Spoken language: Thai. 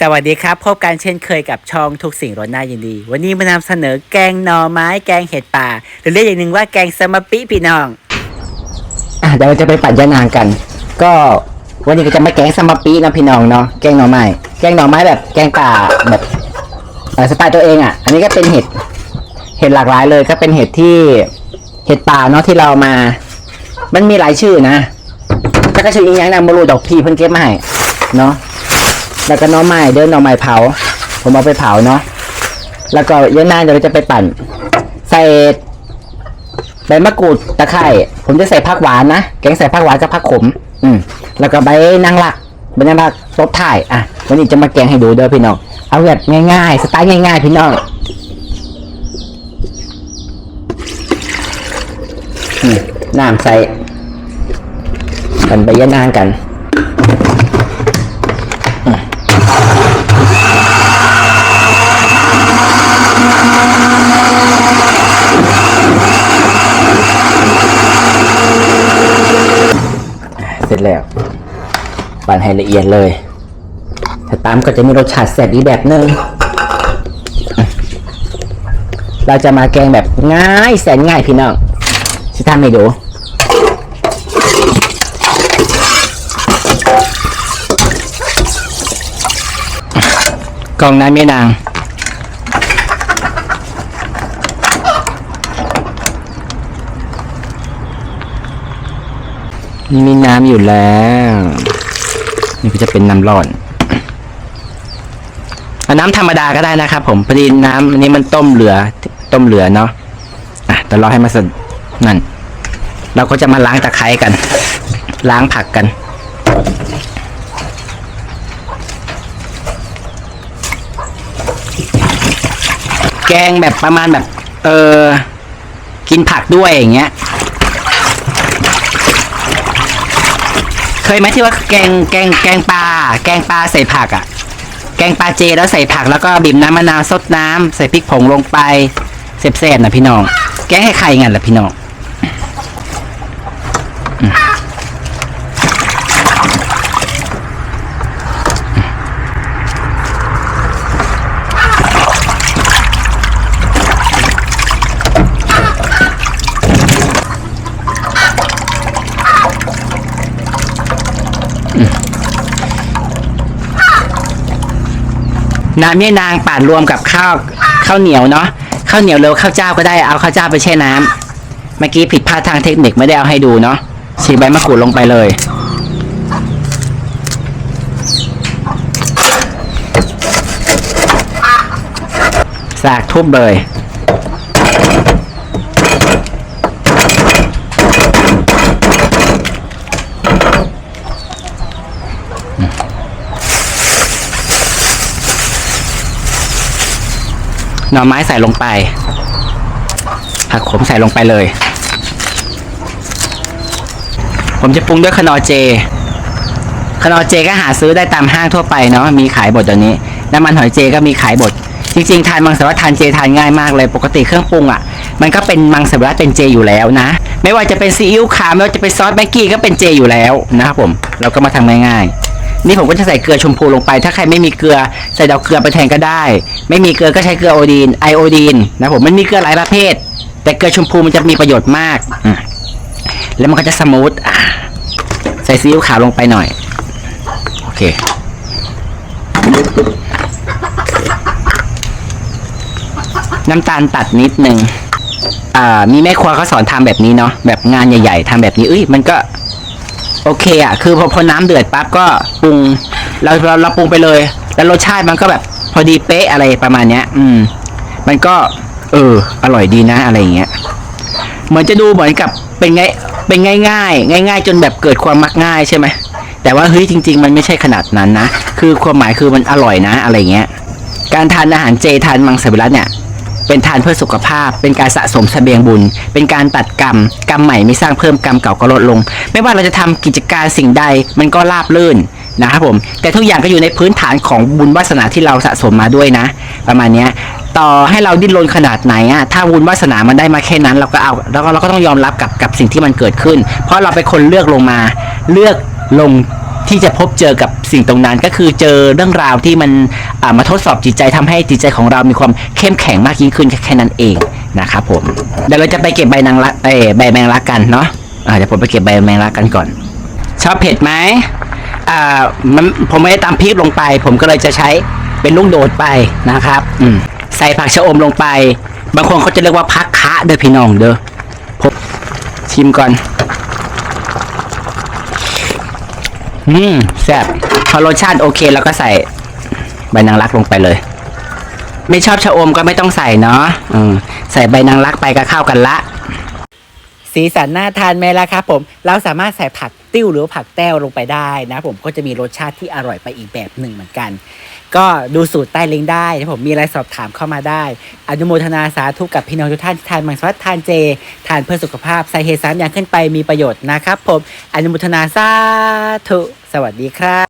สวัสดีครับ พบกันเช่นเคยกับช่องทุกสิ่งรสน่ายินดี วันนี้มานำเสนอแกงหน่อไม้ แกงเห็ดป่า หรือเรียกอย่างหนึ่งว่าแกงสมปิพี่น้องอะเดี๋ยวเราจะไปปั่นยานางกัน ก็วันนี้ก็จะมาแกงสมปีนะพี่น้องเนาะแกงหน่อไม้แกงหน่อไม้แบบแกงป่าแบบสไตล์ตัวเองอะ อันนี้ก็เป็นเห็ดเห็ดหลากหลายเลย ก็เป็นเห็ดที่เห็ดป่าเนาะที่เรามา มันมีหลายชื่อนะถ้าก็ชื่ออีกอย่างนะบรูดอกพีเพิ่นเก็บมาให้เนาะ แล้วก็น่อไม้เดินน่อไม้เผา ผมเอาไปเผาเนาะแล้วก็ยานางเดี๋ยวเราจะไปปั่น ใส่ใบมะกรูดตะไคร่ผมจะใส่ผักหวานนะแกงใส่ผักหวานกับผักขม อืมแล้วก็ใบนางลักใบนางลักตบถ่ายอะวันนี้จะมาแกงให้ดูเด้อพี่น้องเอาแบบง่ายๆ สไตล์ง่าย ๆ พี่น้องน้ำใส่กันใบยะนางกัน เสร็จแล้วปั่นให้ละเอียดเลย ถ้าตามก็จะมีรสชาติแซ่บอีกแบบหนึง เราจะมาแกงแบบง่ายแสนง่ายพี่น้องจะทำให้ดูกล่องน้ำเมียนาง นี่มีน้ำอยู่แล้ว นี่ก็จะเป็นน้ำร้อนเอาน้ำธรรมดาก็ได้นะครับ ผมพอดีน้ำอันนี้มันต้มเหลือ ต้มเหลือเนาะอะแต่รอให้มันสดนั่น เราก็จะมาล้างตะไคร้กัน ล้างผักกันแกงแบบประมาณแบบ เออ กินผักด้วยอย่างเงี้ย เคยไหมที่ว่าแกงแกงแกงปลาแกงปลาใส่ผักอะ่ะ แกงปลาเจแล้วใส่ผักแล้วก็บีบน้ำมะนาวซดน้ำใส่พริกผงลงไปเสบๆนะพี่น้อง แกงให้ใครงั้นล่ะพี่น้อง น้ำเนี่ยนางปั่นรวมกับข้าวข้าวเหนียวเนาะข้าวเหนียวเร็วข้าวเจ้าก็ได้เอาข้าวเจ้าไปแช่น้ำเมื่อกี้ผิดพลาดทางเทคนิคไม่ได้เอาให้ดูเนาะฉีกใบมะกรูดลงไปเลย สากทุบเลย หน่อไม้ใส่ลงไป ผักขมใส่ลงไปเลย ผมจะปรุงด้วยขนอเจ ขนอเจก็หาซื้อได้ตามห้างทั่วไปเนาะมีขายบดตัวนี้ น้ำมันหอยเจก็มีขายบด จริงๆ ทานมังสวิรัติทานเจทานง่ายมากเลยปกติเครื่องปรุงอะ มันก็เป็นมังสวิรัติเป็นเจอยู่แล้วนะ ไม่ว่าจะเป็นซีอิ๊วขาวไม่ว่าจะเป็นซอสแม็กกี้ก็เป็นเจอยู่แล้วนะครับผม เราก็มาทำง่ายๆ นี่ผมก็จะใส่เกลือชมพูลงไป ถ้าใครไม่มีเกลือใส่ดอกเกลือไปแทนก็ได้ ไม่มีเกลือก็ใช้เกลือโอดีนไอโอดีนนะผมมันมีเกลือหลายประเภท แต่เกลือชมพูมันจะมีประโยชน์มากอืมแล้วมันก็จะสมูทอะใส่ซีอิ๊วขาวลงไปหน่อย โอเค น้ำตาลตัดนิดนึง อ่า มีแม่ครัวเขาสอนทำแบบนี้เนาะแบบงานใหญ่ ๆทำแบบนี้เอ้ยมันก็ โอเคอะคือพอพอน้ำเดือดปั๊บก็ปรุงเราเราเราปรุงไปเลย แล้วรสชาติมันก็แบบพอดีเป๊ะอะไรประมาณเนี้ย อืม มันก็ เออ อร่อยดีนะอะไรอย่างเงี้ยเหมือนจะดูเหมือนกับเป็นไงเป็นง่ายง่ายง่ายง่ายจนแบบเกิดความมักง่ายใช่ไหมแต่ว่าเฮ้ยจริง ๆ มันไม่ใช่ขนาดนั้นนะคือความหมายคือมันอร่อยนะ อะไรเงี้ยการทานอาหารเจทานมังสวิรัตเนี่ย เป็นทานเพื่อสุขภาพ เป็นการสะสมเสบียงบุญ เป็นการตัดกรรม กรรมใหม่ไม่สร้างเพิ่มกรรมเก่าก็ลดลง ไม่ว่าเราจะทำกิจการสิ่งใดมันก็ราบรื่นนะครับผม แต่ทุกอย่างก็อยู่ในพื้นฐานของบุญวาสนาที่เราสะสมมาด้วยนะ ประมาณนี้ต่อให้เราดิ้นรนขนาดไหนอะถ้าบุญวาสนามันได้มาแค่นั้น เราก็เอาแล้วก็เราก็ต้องยอมรับกับกับสิ่งที่มันเกิดขึ้น เพราะเราเป็นคนเลือกลงมา เลือกลง ที่จะพบเจอกับสิ่งตรงนั้น ก็คือเจอเรื่องราวที่มันมาทดสอบจิตใจทำให้จิตใจของเรามีความเข้มแข็งมากยิ่งขึ้นแค่นั้นเองนะครับผมเดี๋ยวเราจะไปเก็บใบนางรักเอใบแมงลักกันเนาะเดี๋ยวผมไปเก็บใบแมงลักกันก่อน ชอบเผ็ดไหมอ่ามันผมไม่ได้ตำพริกลงไป ผมก็เลยจะใช้เป็นลูกโดดไปนะครับ อืมใส่ผักชะอมลงไป บางคนเขาจะเรียกว่าพักคะเด้อพี่น้องเด้อผมชิมก่อน อืมแซ่บพอรสชาติโอเคแล้วก็ใส่ใบนางรักลงไปเลย ไม่ชอบชะอมก็ไม่ต้องใส่เนาะอืมใส่ใบนางรักไปก็เข้ากันละ สีสันน่าทานไหมล่ะครับผม เราสามารถใส่ผักติ้วหรือผักแต้วลงไปได้นะ ผมก็จะมีรสชาติที่อร่อยไปอีกแบบหนึ่งเหมือนกัน ก็ดูสูตรใต้ลิงก์ได้นะผมมีอะไรสอบถามเข้ามาได้ อนุโมทนาสาธุกับพี่น้องทุกท่านที่ทานมังสวิรัติทานเจ ทานเพื่อสุขภาพใส่เฮสามอย่างขึ้นไปมีประโยชน์นะครับผมอนุโมทนาสาธุ สวัสดีครับ